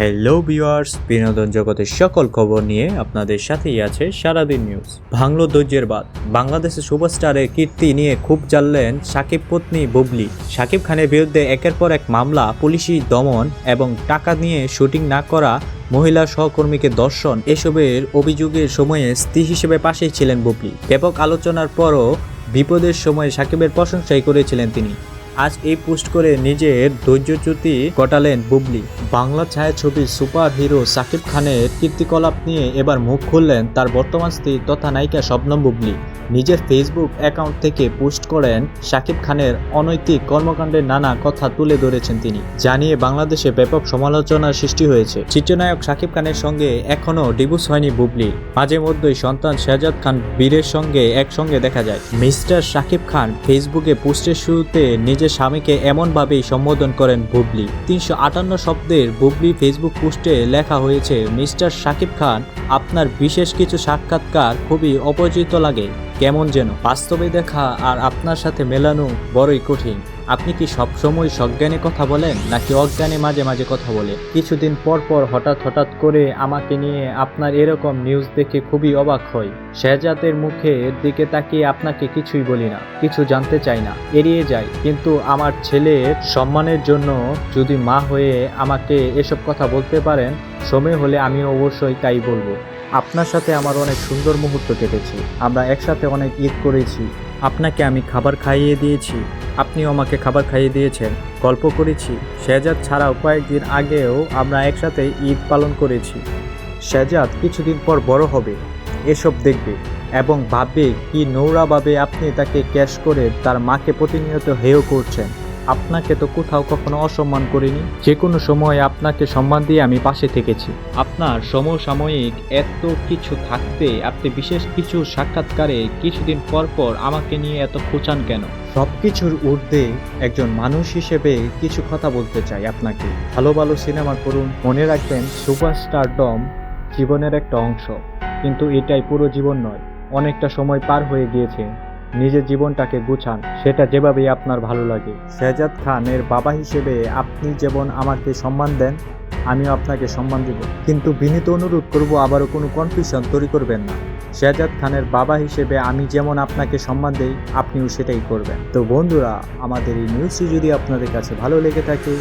Hello viewers বিনোদন জগতের সকল খবর নিয়ে আপনাদের সাথেই আছে সারাদিন নিউজ ভাঙলো ধৈর্যের বাদ বাংলাদেশের সুপারস্টারের কীর্তি নিয়ে খুব জানলেন সাকিব পত্নী বুবলি। সাকিব খানের বিরুদ্ধে একের পর এক মামলা, পুলিশি দমন এবং টাকা নিয়ে শুটিং না করা মহিলা সহকর্মীকে দর্শন এসবের অভিযোগের সময়ে স্ত্রী হিসেবে পাশেই ছিলেন বুবলি। ব্যাপক আলোচনার পরও বিপদের সময় সাকিবের প্রশংসাই করেছিলেন তিনি। আজ এই পোস্ট করে নিজের ধৈর্যচ্যুতি ঘটালেন বুবলি। বাংলা ছায়াছবির সুপার হিরো সাকিব খানের কীর্তিকলাপ নিয়ে এবার মুখ খুললেন তার বর্তমান স্ত্রী তথা নায়িকা শবনম বুবলি। নিজের ফেসবুক অ্যাকাউন্ট থেকে পোস্ট করেন সাকিব খানের অনৈতিক কর্মকাণ্ডের নানা কথা তুলে ধরেছেন তিনি, জানিয়ে বাংলাদেশে ব্যাপক সমালোচনার সৃষ্টি হয়েছে। চিত্রনায়ক সাকিব খানের সঙ্গে এখনও ডিভোর্স হয়নি বুবলি। মাঝে মধ্যেই সন্তান শেহজাদ খান বীরের সঙ্গে একসঙ্গে দেখা যায়। মিস্টার সাকিব খান ফেসবুকে পোস্টের শুরুতে নিজের স্বামীকে এমনভাবেই সম্বোধন করেন বুবলি। তিনশো আটান্ন শব্দের বুবলি ফেসবুক পোস্টে লেখা হয়েছে, মিস্টার সাকিব খান, আপনার বিশেষ কিছু সাক্ষাৎকার খুবই অপরিচিত লাগে। কেমন যেন? বাস্তবে দেখা আর আপনার সাথে মেলানো বড়ই কঠিন। আপনি কি সবসময় সজ্ঞানে কথা বলেন, নাকি অজ্ঞানে মাঝে মাঝে কথা বলে? কিছুদিন পর পর হঠাৎ হঠাৎ করে আমাকে নিয়ে আপনার এরকম নিউজ দেখে খুবই অবাক হই। শেহজাদের মুখের দিকে তাকিয়ে আপনাকে কিছুই বলি না, কিছু জানতে চাই না, এড়িয়ে যাই। কিন্তু আমার ছেলের সম্মানের জন্য যদি মা হয়ে আমাকে এসব কথা বলতে পারেন, সময় হলে আমি অবশ্যই তাই বলব। আপনার সাথে আমার অনেক সুন্দর মুহূর্ত কেটেছে। আমরা একসাথে অনেক ঈদ করেছি। আপনাকে আমি খাবার খাইয়ে দিয়েছি। আপনিও আমাকে খাবার খাইয়ে দিয়েছেন। গল্প করেছি। শেহজাদ ছাড়াও কয়েকদিন আগেও আমরা একসাথে ঈদ পালন করেছি। শেহজাদ কিছুদিন পর বড় হবে। এসব দেখবে এবং ভাববে কি নৌরাভাবে আপনি তাকে ক্যাশ করে তার মাকে প্রতিনিয়ত হেয় করছেন। আপনাকে তো কোথাও কখনো অসম্মান করিনি। যে কোনো সময় আপনাকে সম্মান দিয়ে আমি পাশে থেকেছি। আপনার সমসাময়িক এত কিছু থাকতে আপনি বিশেষ কিছু সাক্ষাৎকারে কিছুদিন পর পর আমাকে নিয়ে এত খোঁচান কেন? সব কিছুর ঊর্ধ্বে একজন মানুষ হিসেবে কিছু কথা বলতে চাই আপনাকে। ভালো ভালো সিনেমা করুন। মনে রাখবেন সুপারস্টার ডম জীবনের একটা অংশ। কিন্তু এটাই পুরো জীবন নয়। অনেকটা সময় পার হয়ে গিয়েছে। নিজের জীবনটাকে গুছান, সেটা যেভাবেই আপনার ভালো লাগে। শেহজাদ খানের বাবা হিসেবে আপনি যেমন আমাকে সম্মান দেন, আমিও আপনাকে সম্মান দেব। কিন্তু বিনীত অনুরোধ করব, আবারও কোনো কনফিউশন তৈরি করবেন না। শেহজাদ খানের বাবা হিসেবে আমি যেমন আপনাকে সম্মান দেই, আপনিও সেটাই করবেন। তো বন্ধুরা, আমাদের এই নিউজটি যদি আপনাদের কাছে ভালো লেগে থাকে,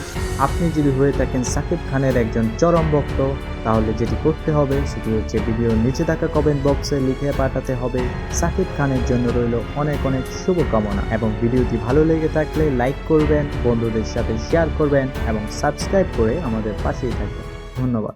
আপনি যদি হয়ে থাকেন সাকিব খানের একজন চরম ভক্ত, তাহলে যেটি করতে হবে, সেটি হচ্ছে ভিডিওর নিচে থাকা কমেন্ট বক্সে লিখে পাঠাতে হবে, সাকিব খানের জন্য রইল অনেক অনেক শুভকামনা। এবং ভিডিওটি ভালো লেগে থাকলে লাইক করবেন, বন্ধুদের সাথে শেয়ার করবেন, এবং সাবস্ক্রাইব করে আমাদের পাশেই থাকবেন ধন্যবাদ।